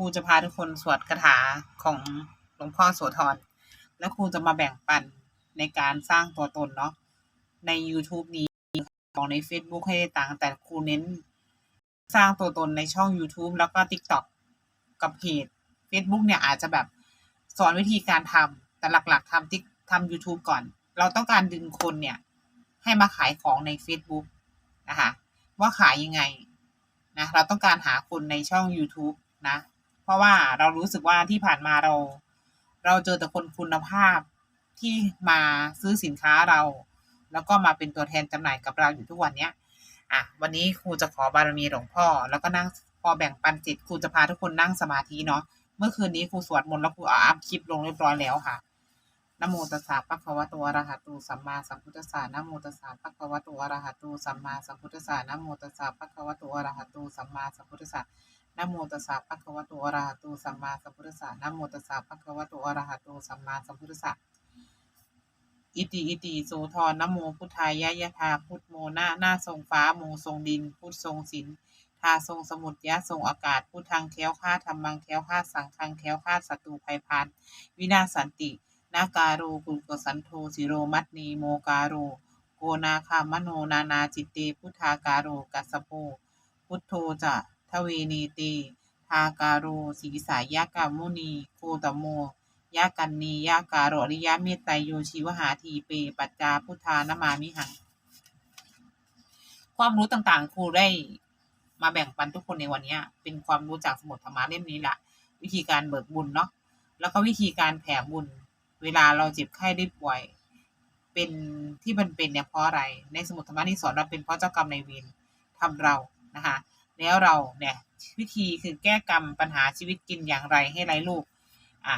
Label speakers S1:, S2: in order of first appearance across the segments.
S1: รูจะพาทุกคนสวดคาถาของหลวงพ่อโสธรแล้วครูจะมาแบ่งปันในการสร้างตัวตนเนาะใน YouTube นี้ของใน Facebook ให้ได้ต่างแต่ครูเน้น สร้างตัวตนในช่อง YouTube แล้วก็ TikTok กับเพจ Facebook เนี่ยอาจจะแบบสอนวิธีการทำแต่หลักๆทำติ๊กทำ YouTube ก่อน เราต้องการดึงคนเนี่ย ให้มาขายของใน Facebook นะคะว่าขายยังไงนะเราต้องการหาคนในช่อง YouTube นะ ราะว่าเรารู้สึกว่าที่ผ่านมาเรา เราเจอแต่คนคุณภาพที่มาซื้อสินค้าเรา แล้วก็มาเป็นตัวแทนจำหน่ายกับเราอยู่ทุกวันเนี้ยอะวันนี้ครูจะขอบารมีหลวงพ่อ แล้วก็นั่งพอแบ่งปันจิตครูจะพาทุกคนนั่งสมาธิเนาะเมื่อคืนนี้ครูสวดมนต์แล้วครูอาอัพคลิปลงเรียบร้อยแล้วค่ะนโมตัสสะปะคะวะโตอะระหะโตสัมมาสัมพุทธัสสะนะโมตัสสะปะคะวะโตอะระหะโตสัมมาสัมพุทธัสสะนะโมตัสสะปะคะวะโตอะระหะโตสัมมาสัมพุทธัสสะ นะโมตัสสะปะคะวะโตอะระหะโตสัมมาสัมพุทธัสสะนะโมตัสสะปะคะวะโตอะระหะโตสัมมาสัมพุทธัสสะอิติอิติโสธรนะโมพุทธายะยะธาพุทโมหน้าหน้าทรงฟ้าโมทรงดิน พุทธทรงศีลทาทรงสมุทรยะทรงอากาศพุทธังแคล้วคลาดธรรมังแคล้วคลาดสังฆังแคล้วคลาดศัตรูภัยพานวินาศสันตินาการโกุลกสันโทสิโรมัตนีโมการโรโกนาคามโนนานาจิตเตพุทธาการโรกัสสโปพุทโธจะ ทเวนีเต ทาการโรสีสายยากามุนีโคตโมยากันนียาการโรอริยะเมตไตโยชีวหาทีเป ปัจจาพุทธานามามิหัง ความรู้ต่างๆ ครูได้มาแบ่งปันทุกคนในวันนี้ เป็นความรู้จากสมุดธรรมะเล่มนี้แหละวิธีการเบิกบุญเนาะแล้วก็วิธีการแผ่บุญ เวลาเราเจ็บไข้ได้ป่วย เป็นที่มันเป็นเนี่ยเพราะอะไร ในสมุดธรรมะนี่สอนเราเป็นเพราะเจ้ากรรมนายเวรทำเรานะคะ แล้วเราเนี่ยวิธีคือแก้กรรมปัญหาชีวิตกินอย่างไรให้ไร้ลูกอะ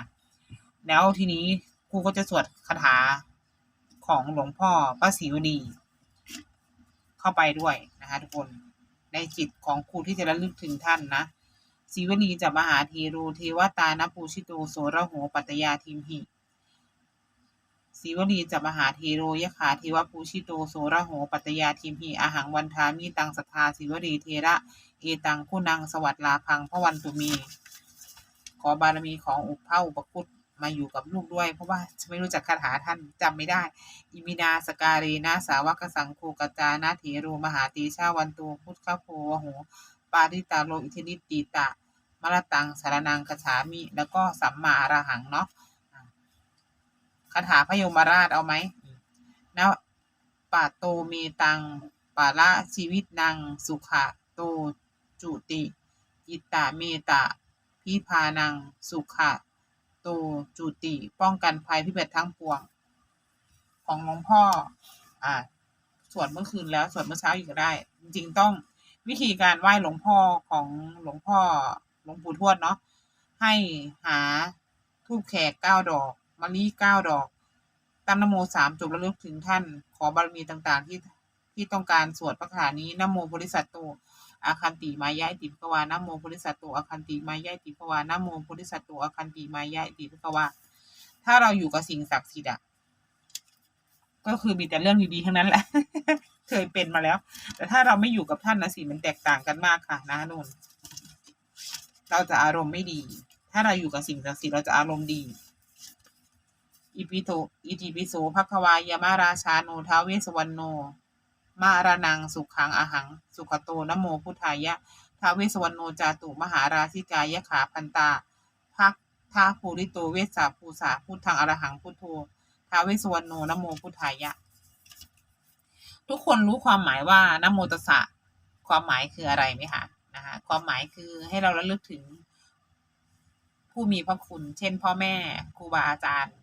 S1: แล้วทีนี้ครูก็จะสวดคาถาของหลวงพ่อป้าศรีวดี เข้าไปด้วยนะคะทุกคนในจิตของครูที่จะระลึกถึงท่านนะศรีวลีจะมหาเทโรเทวตานปูชิโตโสระโหปัตตยาทิมหิ ศรีวลีจะมหาเทโรยะขาเทวปูชิโตโสระโหปัตยาทิมหิอาหังวันทามีตังสัทธาศรีวลีเทระ เอตังผู้นังสวัสดลาพังพระวันตุมี ขอบารมีของอุปเผ่าอุปคุตมาอยู่กับลูกด้วย เพราะว่าไม่รู้จักคาถาท่านจำไม่ได้ อิมินาสการีนาสาวกสังโฆกัจานาเถโรมหาตีชาวันโตพุทธโพวโหปาริตาโลอิทินิติตะมรตังสารนังคาฉามิ แล้วก็สัมมาอรหังเนาะ คาถาพยมราชเอาไหมนะปาโตเมตังปาละชีวิตนางสุขะโตจุติจิตตาเมตะพิพานัง สุขะโตจุติ ป้องกันภัยพิบัติทั้งปวง ของหลวงพ่อ อ่าสวดเมื่อคืนแล้วสวดเมื่อเช้าอีกก็ได้ จริงๆต้องวิธีการไหว้หลวงพ่อของหลวงพ่อหลวงปู่ทวดเนาะให้หาทูบแขกเก้าดอก มะลิเก้าดอกตั้งนโมสามจบระลึกถึงท่าน ขอบารมีต่างๆ ที่ที่ต้องการสวดพระคาถานี้นโมบริสัตโตอาคันติมายะติภวานโมบริสัตโตอาคันติมายะติภวานโมบริสัตโตอาคันติมายะติภวาถ้าเราอยู่กับสิ่งศักดิ์สิทธิ์อะก็คือมีแต่เรื่องดีๆทั้งนั้นแหละ เคยเป็นมาแล้ว แต่ถ้าเราไม่อยู่กับท่านนะสิมันแตกต่างกันมากค่ะนะนุ่นเราจะอารมณ์ไม่ดี ถ้าเราอยู่กับสิ่งศักดิ์สิทธิ์เราจะอารมณ์ดี อิปิโตอิติปิโสภควายมาราชาโนท้าเวสวรรณโน มารานังสุขังอหัง สุขโตนโมพุทธายะท้าเวสวรรณโนจาตุมหาราชิกายะขาพันตาพักทาภูริโตเวสสาภูสาพุทธังอรหังพุทโธท้าเวสวรรณโนนโมพุทธายะ ทุกคนรู้ความหมายว่านโมตสะความหมายคืออะไรไหมคะนะคะความหมายคือให้เราระลึกถึงผู้มีพระคุณ เช่นพ่อแม่ครูบาอาจารย์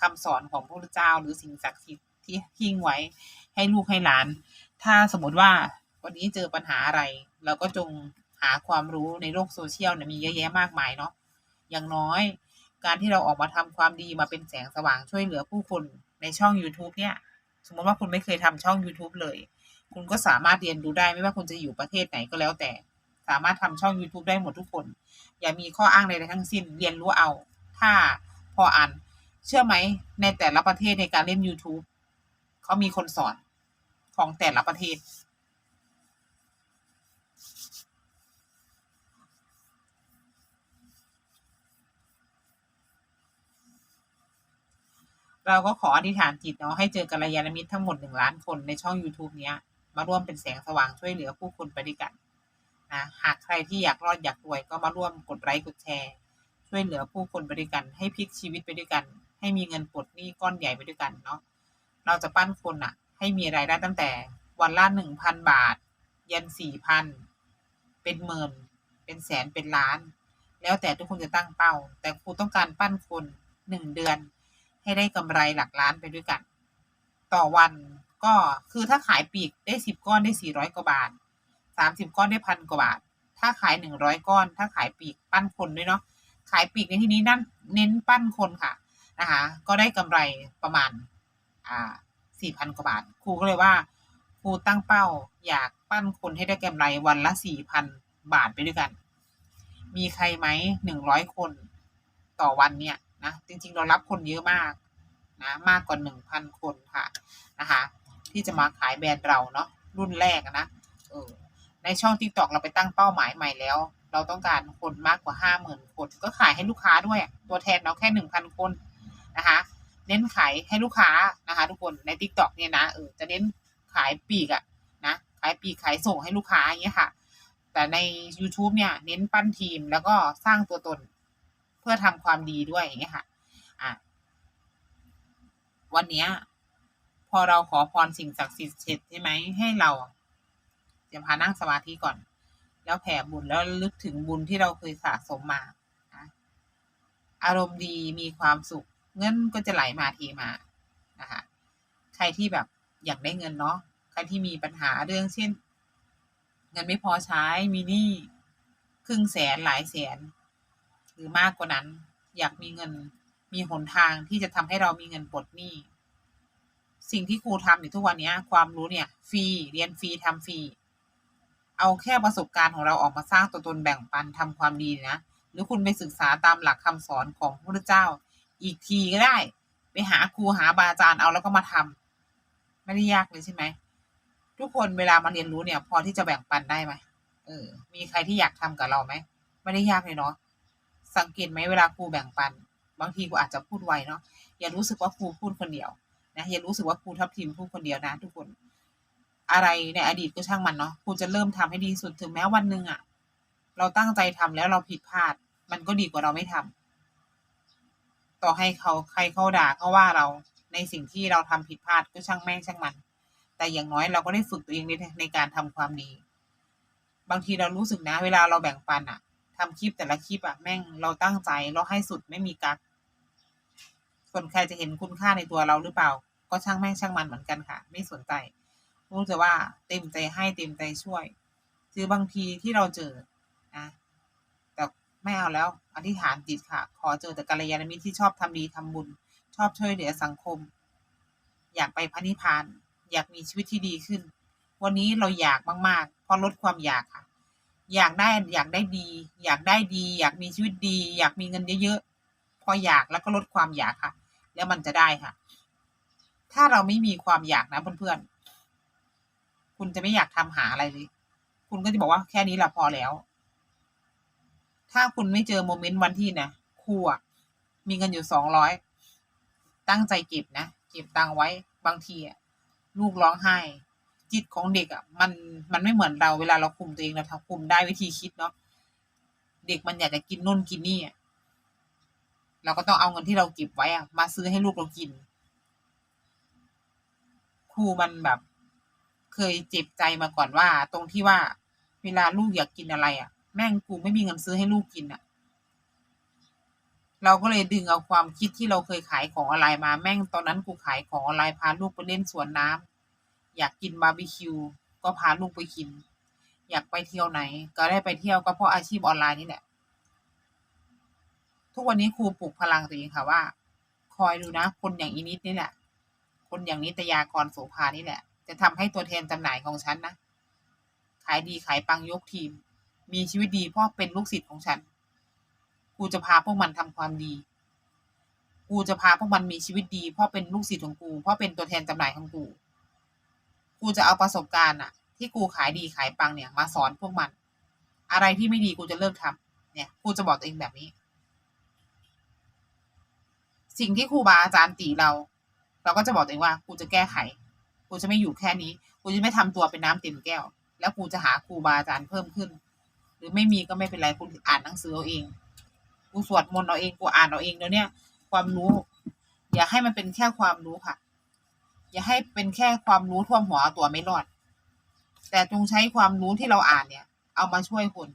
S1: คำสอนของพระพุทธเจ้า หรือสิ่งศักดิ์สิทธิ์ที่ทิ้งไว้ให้ลูกให้หลาน ถ้าสมมติว่าวันนี้เจอปัญหาอะไร เราก็จงหาความรู้ในโลกโซเชียลเนี่ยมีเยอะแยะมากมายเนาะอย่างน้อย การที่เราออกมาทำความดีมาเป็นแสงสว่างช่วยเหลือผู้คนในช่อง YouTube เนี่ย สมมติว่าคุณไม่เคยทำช่อง YouTube เลย คุณก็สามารถเรียนรู้ได้ไม่ว่าคุณจะอยู่ประเทศไหนก็แล้วแต่ สามารถทำช่อง YouTube ได้หมดทุกคน อย่ามีข้ออ้างใดๆทั้งสิ้น เรียนรู้เอา ถ้าพออ่าน เชื่อไหม ในแต่ละประเทศในการเล่น YouTube เขามีคนสอนของแต่ละประเทศ เราก็ขออธิษฐานจิตเนาะให้เจอกัลยาณมิตรทั้งหมดหนึ่งล้านคนในช่อง YouTube เนี้ย มาร่วมเป็นแสงสว่างช่วยเหลือผู้คนไปด้วยกันนะหากใครที่อยากรอดอยากรวยก็มาร่วมกดไลค์กดแชร์ ช่วยเหลือผู้คนไปด้วยกันให้พลิกชีวิตไปด้วยกัน ให้มีเงินปลดหนี้ก้อนใหญ่ไปด้วยกันเนาะเราจะปั้นคนอะให้มีรายได้ตั้งแต่วันละหนึ่งพันบาท ยันสี่พันเป็นหมื่นเป็นแสนเป็นล้าน แล้วแต่ทุกคนจะตั้งเป้า แต่ครูต้องการปั้นคนหนึ่งเดือน ให้ได้กำไรหลักล้านไปด้วยกัน ต่อวันก็คือถ้าขายปีกได้สิบก้อนได้สี่ร้อยกว่าบาทสามสิบก้อนได้พันกว่าบาท ถ้าขายหนึ่งร้อยก้อน ถ้าขายปีกปั้นคนด้วยเนาะขายปีกในที่นี้นั่นเน้นปั้นคนค่ะ นะคะก็ได้กำไรประมาณอ่าสี่พันกว่าบาท ครูก็เลยว่า ครูตั้งเป้าอยากปั้นคนให้ได้กำไรวันละสี่พันบาทไปด้วยกัน มีใครไหมหนึ่งร้อยคนต่อวันเนี่ยนะจริงๆเรารับคนเยอะมากนะมากกว่าหนึ่งพันคนค่ะนะคะที่จะมาขายแบรนด์เราเนาะรุ่นแรกนะเออในช่อง t ิ k t o k เราไปตั้งเป้าหมายใหม่แล้ว เราต้องการคนมากกว่าห้าหมื่นคน ก็ขายให้ลูกค้าด้วย ตัวแทนเราแค่หนึ่งพันคน นะคะ เน้นขายให้ลูกค้านะคะ ทุกคนใน t ิ k t o k เนี่ยนะเออจะเน้นขายปีกอะนะขายปีกขายส่งให้ลูกค้าอย่างเงี้ยค่ะ แต่ใน YouTube เนี่ยเน้นปั้นทีมแล้วก็สร้างตัวตน เพื่อทำความดีด้วยอย่างเงี้ยค่ะอะวันเนี้ยพอเราขอพรสิ่งศักดิ์สิทธิ์เสร็จใช่ไหมให้เราจะพานั่งสมาธิก่อน แล้วแผ่บุญแล้วลึกถึงบุญที่เราเคยสะสมมาอารมณ์ดีมีความสุข เงินก็จะไหลมาเทมานะคะใครที่แบบอยากได้เงินเนาะใครที่มีปัญหาเรื่องเช่น เงินไม่พอใช้มีหนี้ครึ่งแสนหลายแสน หรือมากกว่านั้น อยากมีเงินมีหนทางที่จะทำให้เรามีเงินปลดหนี้ สิ่งที่ครูทำอยู่ทุกวันนี้ความรู้เนี่ยฟรีเรียนฟรีทำฟรีเอาแค่ประสบการณ์ของเราออกมาสร้างตัวตนแบ่งปันทำความดีนะ หรือคุณไปศึกษาตามหลักคำสอนของพระเจ้า อีกทีก็ได้ ไปหาครูหาบาอาจารย์เอาแล้วก็มาทำไม่ได้ยากเลยใช่ไหมทุกคนเวลามาเรียนรู้เนี่ย พอที่จะแบ่งปันได้ไหมเออ มีใครที่อยากทำกับเราไหมไม่ได้ยากเลยเนาะสังเกตไหมเวลาครูแบ่งปัน บางทีครูอาจจะพูดไวเนาะอย่ารู้สึกว่าครูพูดคนเดียวนะอย่ารู้สึกว่าครูทับทิมพูดคนเดียวนะ ทุกคนอะไรในอดีตก็ช่างมันเนาะครูจะเริ่มทำให้ดีสุดถึงแม้วันหนึ่งอะเราตั้งใจทำแล้วเราผิดพลาด มันก็ดีกว่าเราไม่ทำ ต่อให้เขาใครเขาด่าเขาว่าเราในสิ่งที่เราทำผิดพลาดก็ช่างแม่งช่างมัน แต่อย่างน้อยเราก็ได้ฝึกตัวเองในในการทำความดี บางทีเรารู้สึกนะ เวลาเราแบ่งปันอะทำคลิปแต่ละคลิปอะแม่งเราตั้งใจเราให้สุดไม่มีกักส่วนใครจะเห็นคุณค่าในตัวเราหรือเปล่า ก็ช่างแม่งช่างมันเหมือนกันค่ะ ไม่สนใจ รู้แต่ว่าเต็มใจให้เต็มใจช่วย คือบางทีที่เราเจอนะ ไม่เอาแล้ว อธิษฐานจิตค่ะ ขอเจอแต่กัลยาณมิตรที่ชอบทำดีทำบุญ ชอบช่วยเหลือสังคม อยากไปพระนิพพาน อยากมีชีวิตที่ดีขึ้น วันนี้เราอยากมากๆ เพราะลดความอยากค่ะ อยากได้อยากได้ดี อยากได้ดี อยากมีชีวิตดี อยากมีเงินเยอะๆ พออยากแล้วก็ลดความอยากค่ะ แล้วมันจะได้ค่ะ ถ้าเราไม่มีความอยากนะเพื่อนๆ คุณจะไม่อยากทำหาอะไรเลย คุณก็จะบอกว่าแค่นี้ละพอแล้ว ถ้าคุณไม่เจอโมเมนต์วันที่นะครูอะมีเงินอยู่สองร้อยตั้งใจเก็บนะเก็บตังไว้บางทีอะลูกร้องไห้ จิตของเด็กอะมันมันไม่เหมือนเราเวลาเราคุมตัวเองเราทำคุมได้วิธีคิดเนาะเด็กมันอยากจะกินนู่นกินนี่อะเราก็ต้องเอาเงินที่เราเก็บไว้อะมาซื้อให้ลูกเรากิน ครูมันแบบ เคยเจ็บใจมาก่อนว่า ตรงที่ว่าเวลาลูกอยากกินอะไรอะ แม่งกูไม่มีเงินซื้อให้ลูกกินอะเราก็เลยดึงเอาความคิดที่เราเคยขายของออนไลน์มาแม่งตอนนั้นกูขายของออนไลน์พาลูกไปเล่นสวนน้ำอยากกินบาร์บีคิวก็พาลูกไปกิน อยากไปเที่ยวไหน ก็ได้ไปเที่ยวก็เพราะอาชีพออนไลน์นี่แหละทุกวันนี้ครูปลุกพลังตัวเองค่ะว่า คอยดูนะ คนอย่างอินิดนี่แหละ คนอย่างนิตยากรโสภานี่แหละ จะทำให้ตัวแทนจำหน่ายของฉันนะขายดีขายปังยกทีม มีชีวิตดีเพราะเป็นลูกศิษย์ของฉัน กูจะพาพวกมันทำความดี กูจะพาพวกมันมีชีวิตดีเพราะเป็นลูกศิษย์ของกู เพราะเป็นตัวแทนจำหน่ายของกู กูจะเอาประสบการณ์อะที่กูขายดีขายปังเนี่ยมาสอนพวกมัน อะไรที่ไม่ดีกูจะเลิกทำเนี่ยกูจะบอกตัวเองแบบนี้ สิ่งที่ครูบาอาจารย์ตีเรา เราก็จะบอกตัวเองว่า กูจะแก้ไข กูจะไม่อยู่แค่นี้ กูจะไม่ทำตัวเป็นน้ำเต็มแก้ว แล้วกูจะหาครูบาอาจารย์เพิ่มขึ้น หรือไม่มีก็ไม่เป็นไรกูอ่านหนังสือเอาเองกูสวดมนต์เอาเองกูอ่านเอาเองเดี๋ยวเนี้ยความรู้ อย่าให้มันเป็นแค่ความรู้ค่ะ อย่าให้เป็นแค่ความรู้ท่วมหัวตัวไม่รอด แต่จงใช้ความรู้ที่เราอ่านเนี่ย เอามาช่วยคน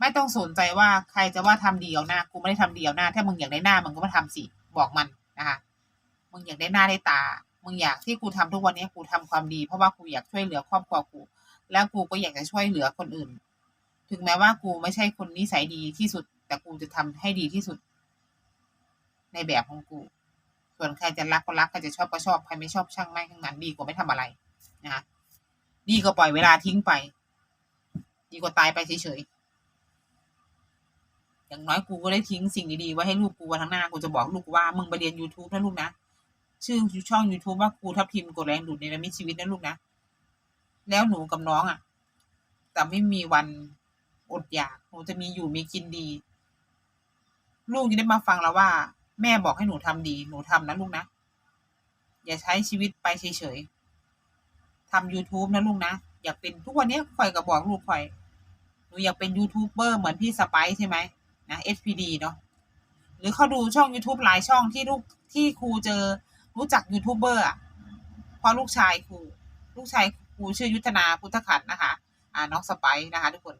S1: ไม่ต้องสนใจว่าใครจะว่าทำดีเอาหน้ากูไม่ได้ทำดีเอาหน้า ถ้ามึงอยากได้หน้ามึงก็มาทำสิบอกมันนะคะมึงอยากได้หน้าได้ตา มึงอยากที่กูทำทุกวันนี้กูทำความดีเพราะว่ากูอยากช่วยเหลือครอบครัวกู แล้วกูก็อยากจะช่วยเหลือคนอื่น ถึงแม้ว่ากูไม่ใช่คนนิสัยดีที่สุด แต่กูจะทำให้ดีที่สุด ในแบบของกู ส่วนใครจะรักก็รักใครจะชอบก็ชอบใครไม่ชอบช่างไม่ทั้งนั้นดีกว่าไม่ทำอะไรนะคะดีกว่าปล่อยเวลาทิ้งไป ดีกว่าตายไปเฉยๆอย่างน้อยกูก็ได้ทิ้งสิ่งดีๆไว้ให้ลูกกูวันข้างหน้ากูจะบอกลูกว่ามึงไปเรียน YouTube นะลูกนะชื่อช่อง YouTube ว่าครูทับทิมกดแรงดูดในระมิชีวิตนะลูกนะ แล้วหนูกับน้องอะจะไม่มีวันอดอยากหนูจะมีอยู่มีกินดี ลูกจะได้มาฟังแล้วว่า แม่บอกให้หนูทำดี หนูทำนะลูกนะ อย่าใช้ชีวิตไปเฉยๆทำ YouTube นะลูกนะ อยากเป็นทุกวันนี้คอยกับบอกลูกคอย หนูอยากเป็นยูทูบเบอร์เหมือนพี่สไปซ์ใช่ไหมนะ SPD เนาะหรือเขาดูช่อง YouTube หลายช่องที่ลูกที่ครูเจอรู้จักยูทูบเบอร์อะเพราะลูกชายครูลูกชาย ครูชื่อยุทธนาพุทธขันธ์นะคะ อ่าน้องสไปซ์นะคะ ทุกคน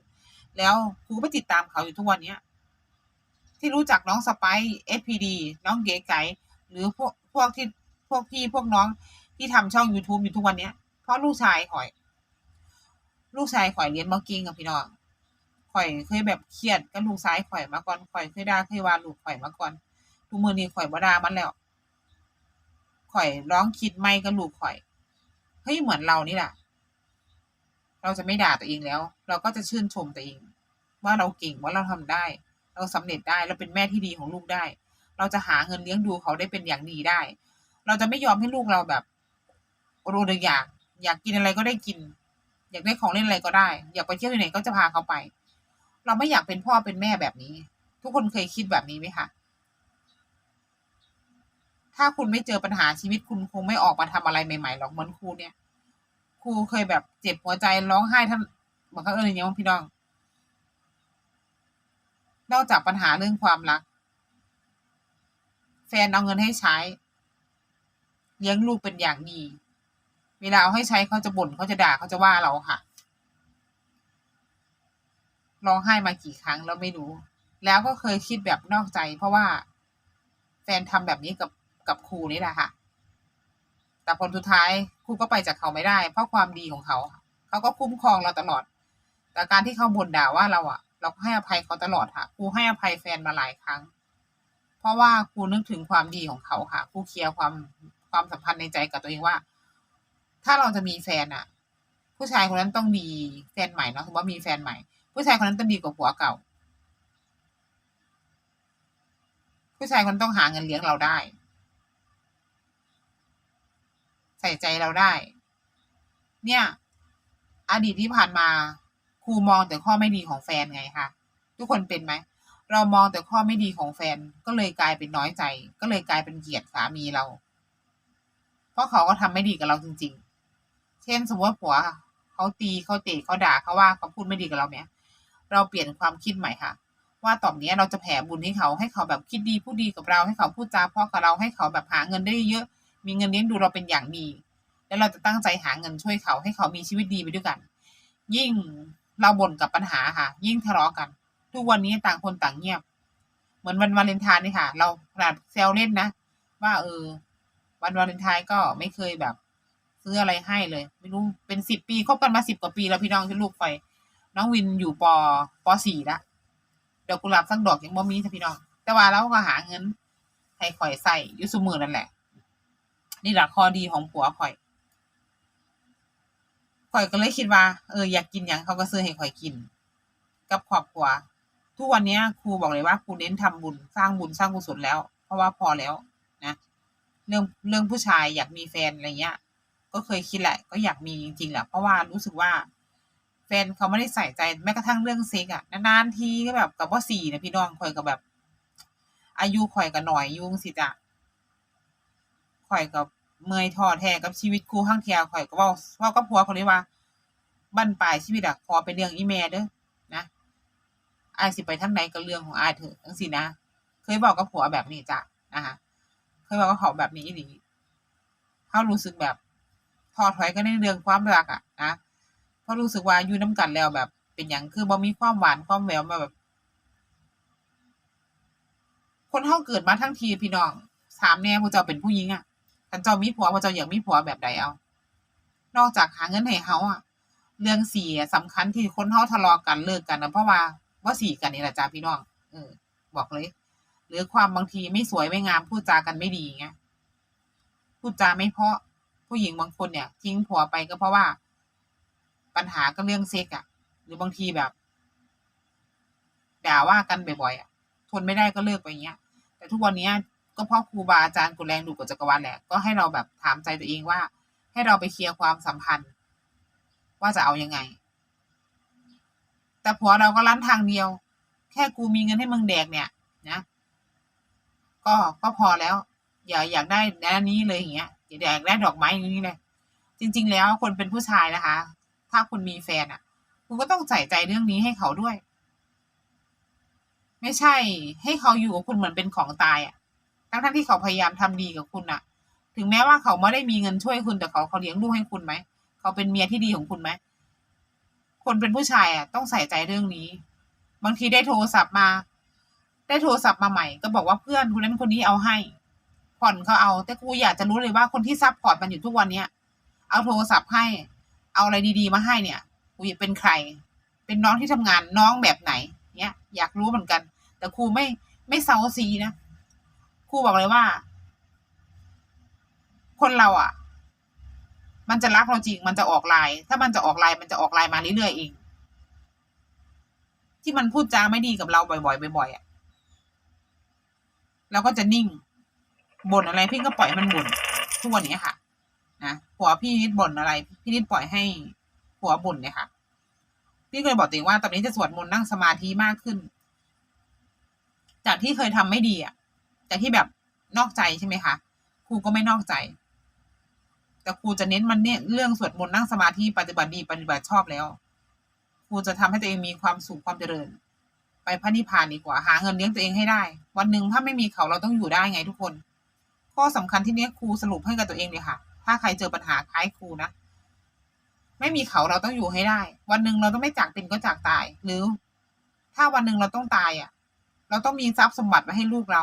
S1: แล้วครูก็ไปติดตามเขาอยู่ทุกวันเนี้ย ที่รู้จักน้องสไปซ์ SPD น้องเก๋ไก่หรือพวกพวกที่พวกพี่พวกน้องที่ทำช่อง YouTube อยู่ทุกวันเนี้ยเพราะลูกชายข่อย ลูกชายข่อยเรียนมากิ้งกับพี่น้องข่อยเคยแบบเครียดกับลูกชายข่อยมาก่อนข่อยเคยด่าเคยว่าลูกข่อยมาก่อนทุกมือนี้ข่อยบ่ด่ามันแล้วข่อยร้องคิดไม่กับลูกข่อยเฮ้ยเหมือนเรานี่แหละ เราจะไม่ด่าตัวเองแล้ว เราก็จะชื่นชมตัวเอง ว่าเราเก่งว่าเราทำได้ เราสำเร็จได้เราเป็นแม่ที่ดีของลูกได้ เราจะหาเงินเลี้ยงดูเขาได้เป็นอย่างดีได้ เราจะไม่ยอมให้ลูกเราแบบโรดอยาก อยากกินอะไรก็ได้กิน อยากได้ของเล่นอะไรก็ได้ อยากไปเที่ยวที่ไหนก็จะพาเขาไป เราไม่อยากเป็นพ่อเป็นแม่แบบนี้ ทุกคนเคยคิดแบบนี้ไหมคะถ้าคุณไม่เจอปัญหาชีวิตคุณคงไม่ออกมาทำอะไรใหม่ๆหรอกเหมือนครูเนี่ย รูเคยแบบเจ็บหัวใจร้องไห้ท่านบอกเขาเอออย่างเงี้ยพี่น้อง นอกจากปัญหาเรื่องความรัก แฟนเอาเงินให้ใช้ เลี้ยงลูกเป็นอย่างดี เวลาเอาให้ใช้เขาจะบ่นเขาจะด่าเขาจะว่าเราค่ะร้องไห้มากี่ครั้งแล้วไม่รู้ แล้วก็เคยคิดแบบนอกใจ เพราะว่าแฟนทำแบบนี้กับกับครูนี่แหละค่ะ แต่ผลสุดท้าย ครูก็ไปจากเขาไม่ได้ เพราะความดีของเขา เขาก็คุ้มครองเราตลอด แต่การที่เขาบ่นด่าว่าเราอะ เราก็ให้อภัยเขาตลอดค่ะครูให้อภัยแฟนมาหลายครั้ง เพราะว่าครูนึกถึงความดีของเขาค่ะครูเคลียร์ความความสัมพันธ์ในใจกับตัวเองว่า ถ้าเราจะมีแฟนอะ ผู้ชายคนนั้นต้องมีแฟนใหม่เนาะสมมติว่ามีแฟนใหม่ ผู้ชายคนนั้นต้องดีกว่าผัวเก่า ผู้ชายคนต้องหาเงินเลี้ยงเราได้ ใส่ใจเราได้ เนี่ย อดีตที่ผ่านมาครูมองแต่ข้อไม่ดีของแฟนไงคะทุกคนเป็นไหมเรามองแต่ข้อไม่ดีของแฟนก็เลยกลายเป็นน้อยใจ ก็เลยกลายเป็นเกลียดสามีเรา เพราะเขาก็ทำไม่ดีกับเราจริง ๆ เช่นสมมติว่าผัวเขาตีเขาเตะเขาด่าเขาว่าเขาพูดไม่ดีกับเราเนี่ยเราเปลี่ยนความคิดใหม่ค่ะ ว่าต่อเนี้ยเราจะแผ่บุญให้เขาให้เขาแบบคิดดีพูดดีกับเราให้เขาพูดจาเพราะกับเราให้เขาแบบหาเงินได้เยอะ มีเงินเลี้ยงดูเราเป็นอย่างดี แล้วเราจะตั้งใจหาเงินช่วยเขาให้เขามีชีวิตดีไปด้วยกัน ยิ่งเราบ่นกับปัญหาค่ะ ยิ่งทะเลาะกัน ทุกวันนี้ต่างคนต่างเงียบ เหมือนวันวาเลนไทน์นี่ค่ะ เราขนาดแซวเล่นนะ ว่าเออ วันวาเลนไทน์ก็ไม่เคยแบบซื้ออะไรให้เลย ไม่รู้เป็นสิบปีคบกันมาสิบกว่าปีแล้วพี่น้องที่ลูกไปน้องวินอยู่ปปสี่ละดอกกุหลาบสักดอกยังบ่มีจ้ะพี่น้อง แต่ว่าเราก็หาเงินให้ข่อยใส่อยุสมือนั่นแหละ นี่แหละข้อดีของผัวข่อยข่อยก็เลยคิดว่า เอออยากกินอย่างเขาก็ซื้อให้ข่อยกิน กับครอบครัวทุกวันนี้ครูบอกเลยว่าครูเน้นทำบุญสร้างบุญสร้างกุศลแล้ว เพราะว่าพอแล้วนะ เรื่องเรื่องผู้ชายอยากมีแฟนอะไรเงี้ย ก็เคยคิดแหละ ก็อยากมีจริงๆแหละเพราะว่ารู้สึกว่า แฟนเขาไม่ได้ใส่ใจแม้กระทั่งเรื่องเซ็กอะนานๆทีก็แบบกับว่าสี่นะพี่น้องข่อยกับแบบ อายุข่อยกับหน่อยยุ่งสิจ้ะ ข่อยกับเมื่อยท้อแท้กับชีวิตคู่ข้างเทียข่อยก็เว้าเว้ากับผัวคนนี้ว่าบั้นปลายชีวิตอะขอเป็นเรื่องอีแม่เด้อนะอายสิไปทางไหนก็เรื่องของอายเถอะจังซี่นะ เคยบอกกับผัวแบบนี้จ้ะนะคะเคยบอกกับเขาแบบนี้อีหลีเขารู้สึกแบบท้อถอยก็ในเรื่องความรักอะนะเพราะรู้สึกว่าอยู่น้ำกันแล้วแบบ เป็นหยังคือบ่มีความหวานความแหววมาแบบ คนเฮาเกิดมาทั้งทีพี่น้องถามแน่ผู้เจ้าเป็นผู้หญิงอะันเจ้ามีผัวผู้เจ้าอยากมีผัวแบบใดเอา นอกจากหาเงินให้เฮาอะเรื่องสีอะสำคัญที่คนเฮาทะเลาะกันเลิกกันนะเพราะว่าว่าสีกันนี่แหละจ้าพี่น้องเออบอกเลย หรือความบางทีไม่สวยไม่งามพูดจากันไม่ดีเงี้ยพูดจาไม่เพาะผู้หญิงบางคนเนี่ยทิ้งผัวไปก็เพราะว่า ปัญหาก็เรื่องเซ็กอะหรือบางทีแบบ ด่าว่ากันบ่อยๆอะทนไม่ได้ก็เลิกไปเงี้ย แต่ทุกวันนี้ ก็เพราะครูบาอาจารย์กุแรงดูกฎจักรวาลแหละ ก็ให้เราแบบถามใจตัวเองว่า ให้เราไปเคลียร์ความสัมพันธ์ ว่าจะเอายังไง แต่ผัวเราก็รั้นทางเดียว แค่กูมีเงินให้มึงแดกเนี่ย นะ ก็ก็พอแล้ว อย่าอยากได้ด้านนี้เลยอย่างเงี้ยอย่าอยากได้ดอกไม้อย่างนี้เลยจริง ๆ แล้วคนเป็นผู้ชายนะคะ ถ้าคุณมีแฟนอะ คุณก็ต้องใส่ใจเรื่องนี้ให้เขาด้วย ไม่ใช่ ให้เขาอยู่กับคุณเหมือนเป็นของตายอะ ทั้งๆที่เขาพยายามทำดีกับคุณอะถึงแม้ว่าเขาไม่ได้มีเงินช่วยคุณแต่เขาเขาเลี้ยงลูกให้คุณไหมเขาเป็นเมียที่ดีของคุณไหมคนเป็นผู้ชายอะต้องใส่ใจเรื่องนี้ บางทีได้โทรศัพท์มา ได้โทรศัพท์มาใหม่ ก็บอกว่าเพื่อนคนนั้นคนนี้เอาให้ ผ่อนเขาเอา แต่กูอยากจะรู้เลยว่าคนที่ซัพพอร์ตมันอยู่ทุกวันเนี้ยเอาโทรศัพท์ให้ เอาอะไรดีๆมาให้เนี่ยกูอยากเป็นใคร เป็นน้องที่ทำงานน้องแบบไหน เนี้ยอยากรู้เหมือนกัน แต่ครูไม่ไม่เซาซีนะ ครูบอกเลยว่า คนเราอะ มันจะรักเราจริง มันจะออกลาย ถ้ามันจะออกลายมันจะออกลายมาเรื่อยๆเอง ที่มันพูดจาไม่ดีกับเราบ่อยๆบ่อยๆอะเราก็จะนิ่งบ่นอะไรพี่ก็ปล่อยให้มันบ่นทุกวันนี้ค่ะ นะผัวพี่นิดบ่นอะไร พี่นิดปล่อยให้ผัวบ่นเนี่ยค่ะ พี่เคยบอกตัวเองว่าตอนนี้จะสวดมนต์นั่งสมาธิมากขึ้น จากที่เคยทำไม่ดีอะ จากที่แบบนอกใจใช่ไหมคะครูก็ไม่นอกใจ แต่ครูจะเน้นมันเนี่ยเรื่องสวดมนต์นั่งสมาธิปฏิบัติดีปฏิบัติชอบแล้วครูจะทำให้ตัวเองมีความสุขความเจริญ ไปพระนิพพานดีกว่า หาเงินเลี้ยงตัวเองให้ได้ วันหนึ่งถ้าไม่มีเขาเราต้องอยู่ได้ไงทุกคน ข้อสำคัญที่เนี้ยครูสรุปให้กับตัวเองเลยค่ะ ถ้าใครเจอปัญหาคล้ายครูนะไม่มีเขาเราต้องอยู่ให้ได้ วันหนึ่งเราต้องไม่จากเป็นก็จากตาย หรือ ถ้าวันหนึ่งเราต้องตายอะ เราต้องมีทรัพย์สมบัติไว้ให้ลูกเรา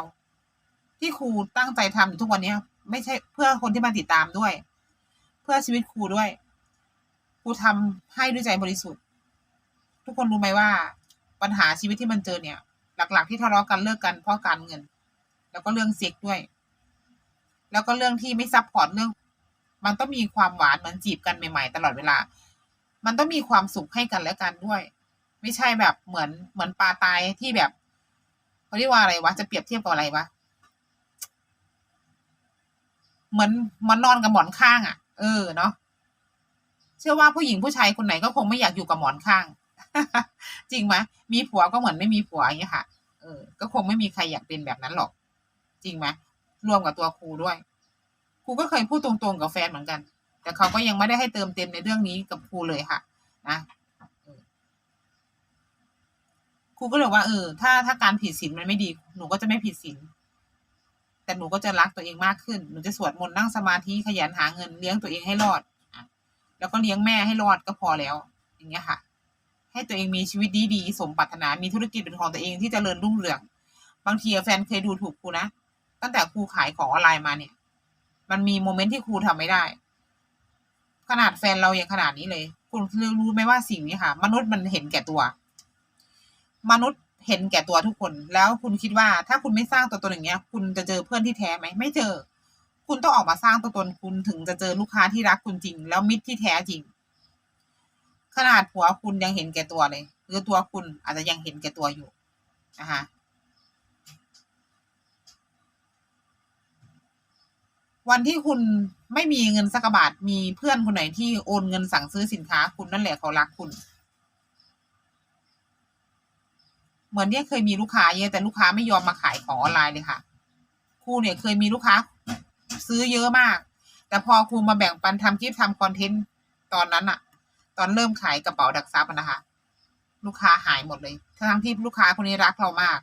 S1: ที่ครูตั้งใจทำอยู่ทุกวันเนี้ย ไม่ใช่เพื่อคนที่มาติดตามด้วย เพื่อชีวิตครูด้วยครูทำให้ด้วยใจบริสุทธิ์ ทุกคนรู้ไหมว่า ปัญหาชีวิตที่มันเจอเนี่ย หลัก ๆ ที่ทะเลาะกันเลิกกันเพราะการเงิน แล้วก็เรื่องเซ็กด้วย แล้วก็เรื่องที่ไม่ซับพอร์ตเรื่อง มันต้องมีความหวานเหมือนจีบกันใหม่ๆ ตลอดเวลา มันต้องมีความสุขให้กันและกันด้วย ไม่ใช่แบบเหมือนเหมือนปลาตายที่แบบเขาเรียกว่าอะไรวะจะเปรียบเทียบกับอะไรวะ เหมือนมันนอนกับหมอนข้างอะ เออเนาะเชื่อว่าผู้หญิงผู้ชายคนไหนก็คงไม่อยากอยู่กับหมอนข้าง จริงไหมมีผัวก็เหมือนไม่มีผัวอย่างเงี้ยค่ะเออ ก็คงไม่มีใครอยากเป็นแบบนั้นหรอก จริงไหมรวมกับตัวครูด้วยครูก็เคยพูดตรงๆกับแฟนเหมือนกัน แต่เขาก็ยังไม่ได้ให้เติมเต็มในเรื่องนี้กับครูเลยค่ะ นะเออครูก็เลยว่าเออถ้าถ้าการผิดศีลมันไม่ดี หนูก็จะไม่ผิดศีล แต่หนูก็จะรักตัวเองมากขึ้น หนูจะสวดมนต์นั่งสมาธิขยันหาเงินเลี้ยงตัวเองให้รอดแล้วก็เลี้ยงแม่ให้รอดก็พอแล้ว อย่างเงี้ยค่ะ ให้ตัวเองมีชีวิตดีๆสมปรารถนา มีธุรกิจเป็นของตัวเองที่จเจริญรุ่งเรือง บางทีแฟนเคยดูถูกครูนะ ตั้งแต่ครูขายของออนไลน์มาเนี่ย มันมีโมเมนต์ที่ครูทำไม่ได้ ขนาดแฟนเราอยังขนาดนี้เลย คุณรู้ไหมว่าสิ่งนี้ค่ะ มนุษย์มันเห็นแก่ตัว มนุษย์ เห็นแก่ตัวทุกคน แล้วคุณคิดว่าถ้าคุณไม่สร้างตัวตนอย่างเงี้ย คุณจะเจอเพื่อนที่แท้ไหมไม่เจอ คุณต้องออกมาสร้างตัวตนคุณถึงจะเจอลูกค้าที่รักคุณจริง แล้วมิตรที่แท้จริง ขนาดผัวคุณยังเห็นแก่ตัวเลยหรือตัวคุณอาจจะยังเห็นแก่ตัวอยู่นะคะวันที่คุณไม่มีเงินสักบาทมีเพื่อนคนไหนที่โอนเงินสั่งซื้อสินค้าคุณนั่นแหละเขารักคุณ เหมือนเนี่ยเคยมีลูกค้าเยอะแต่ลูกค้าไม่ยอมมาขายของออนไลน์เลยค่ะ ครูเนี่ยเคยมีลูกค้าซื้อเยอะมาก แต่พอครูมาแบ่งปันทำคลิปทำคอนเทนต์ตอนนั้นอะตอนเริ่มขายกระเป๋าดักซับนะคะ ลูกค้าหายหมดเลยทั้งที่ลูกค้าคนนี้รักเรามาก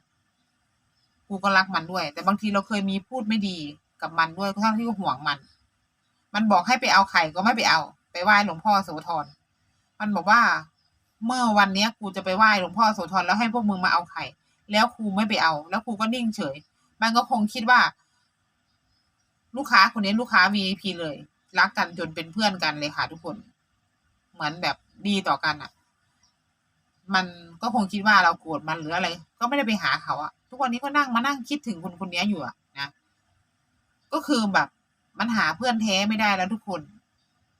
S1: ครูก็รักมันด้วย แต่บางทีเราเคยมีพูดไม่ดีกับมันด้วยทั้งที่ก็ห่วงมัน มันบอกให้ไปเอาไข่ก็ไม่ไปเอา ไปไหว้หลวงพ่อโสธรมันบอกว่า เมื่อวันเนี้ยครูจะไปไหว้หลวงพ่อโสธรแล้วให้พวกมึงมาเอาไข่ แล้วครูไม่ไปเอา แล้วครูก็นิ่งเฉย มันก็คงคิดว่า ลูกค้าคนนี้ลูกค้า VIP เลย รักกันจนเป็นเพื่อนกันเลยค่ะทุกคน เหมือนแบบดีต่อกันอะ มันก็คงคิดว่าเราโกรธมันหรืออะไร ก็ไม่ได้ไปหาเขาอะทุกวันนี้ก็นั่งมานั่งคิดถึงคนคนนี้อยู่อะนะ ก็คือแบบ มันหาเพื่อนแท้ไม่ได้แล้วทุกคน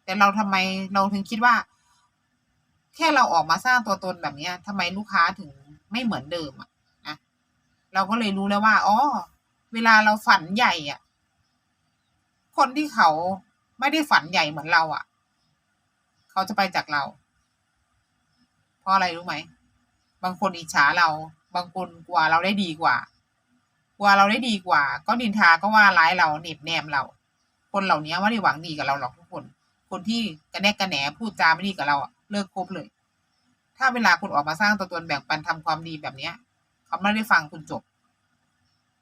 S1: แต่เราทำไมเราถึงคิดว่า ค่เราออกมาสร้างตัวตนแบบเนี้ยทำไมลูกค้าถึงไม่เหมือนเดิมอะนะเราก็เลยรู้แล้วว่าอ๋อเวลาเราฝันใหญ่อะคนที่เขาไม่ได้ฝันใหญ่เหมือนเราอะเขาจะไปจากเรา เพราะอะไรรู้ไหมบางคนอิจฉาเรา บางคนกลัวเราได้ดีกว่ากลัวเราได้ดีกว่า ก็นินทาก็ว่าร้ายเราเหน็บแนมเรา คนเหล่านี้ไม่ได้หวังดีกับเราหรอกทุกคน คนที่กระแนกกระแหนพูดจาไม่ดีกับเราอะ เลิกคบเลย ถ้าเวลาคุณออกมาสร้างตัวตนแบ่งปันทำความดีแบบเนี้ย เขาไม่ได้ฟังคุณจบ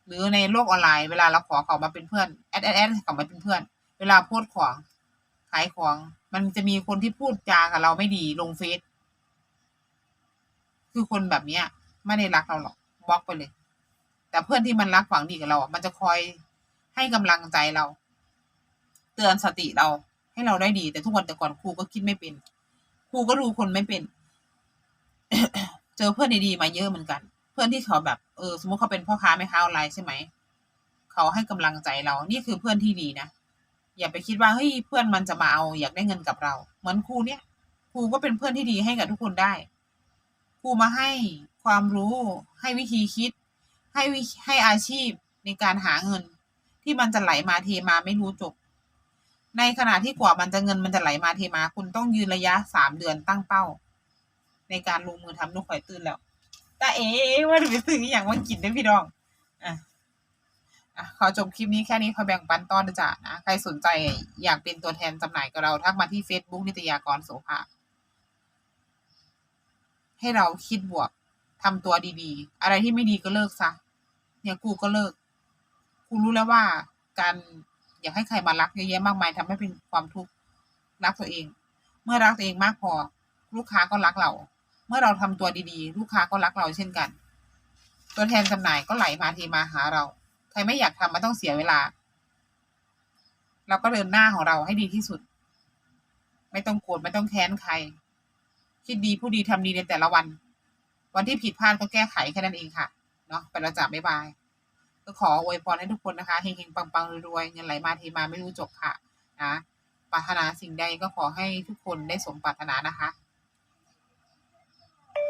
S1: หรือในโลกออนไลน์เวลาเราขอเขามาเป็นเพื่อนแอดแอดแอดเขามาเป็นเพื่อน เวลาโพสของขายของ มันจะมีคนที่พูดจากับเราไม่ดีลงเฟซคือคนแบบเนี้ยไม่ได้รักเราหรอกบล็อกไปเลย แต่เพื่อนที่มันรักหวังดีกับเราอะมันจะคอยให้กำลังใจเรา เตือนสติเราให้เราได้ดี แต่ทุกวันแต่ก่อนครูก็คิดไม่เป็น ครูก็ดูคนไม่เป็น เจอเพื่อนดีๆมาเยอะเหมือนกัน เพื่อนที่เขาแบบเออสมมติเขาเป็นพ่อค้าแม่ค้าออนไลน์ใช่ไหมเขาให้กำลังใจเรา นี่คือเพื่อนที่ดีนะอย่าไปคิดว่าเฮ้ยเพื่อนมันจะมาเอาอยากได้เงินกับเรา เหมือนครูเนี่ยครูก็เป็นเพื่อนที่ดีให้กับทุกคนได้ครูมาให้ความรู้ ให้วิธีคิด ให้วิให้อาชีพในการหาเงิน ที่มันจะไหลมาเทมาไม่รู้จบ ในขณะที่กว่ามันจะเงินมันจะไหลมาเทมา คุณต้องยืนระยะสามเดือนตั้งเป้า ในการลงมือทำลูกข่อยตื่นแล้วแต่เอ๋ว่าจะไปซื้ออย่างว่ากินได้พี่น้องอะอะขอจบคลิปนี้แค่นี้ขอแบ่งปันตอนนะจ๊ะนะใครสนใจอยากเป็นตัวแทนจำหน่ายกับเราทักมาที่ Facebook นิตยากรโสภาให้เราคิดบวกทำตัวดีๆ อะไรที่ไม่ดีก็เลิกซะเนี่ยกูก็เลิก กูรู้แล้วว่าการ อยากให้ใครมารักเยอะแยะมากมายทำให้เป็นความทุกข์รักตัวเอง เมื่อรักตัวเองมากพอ ลูกค้าก็รักเรา เมื่อเราทำตัวดีๆ ลูกค้าก็รักเราเช่นกัน ตัวแทนจำหน่ายก็ไหลมาเทมาหาเรา ใครไม่อยากทำมันต้องเสียเวลา เราก็เดินหน้าของเราให้ดีที่สุด ไม่ต้องโกรธไม่ต้องแค้นใคร คิดดีผู้ดีทำดีในแต่ละวัน วันที่ผิดพลาดก็แก้ไขแค่นั้นเองค่ะเนาะไปแล้วจ้ะบ๊ายบาย ก็ขออวยพรให้ทุกคนนะคะเฮงๆปังๆรวยๆเงินไหลมาเทมาไม่รู้จบค่ะนะปรารถนาสิ่งใดก็ขอให้ทุกคนได้สมปรารถนานะคะ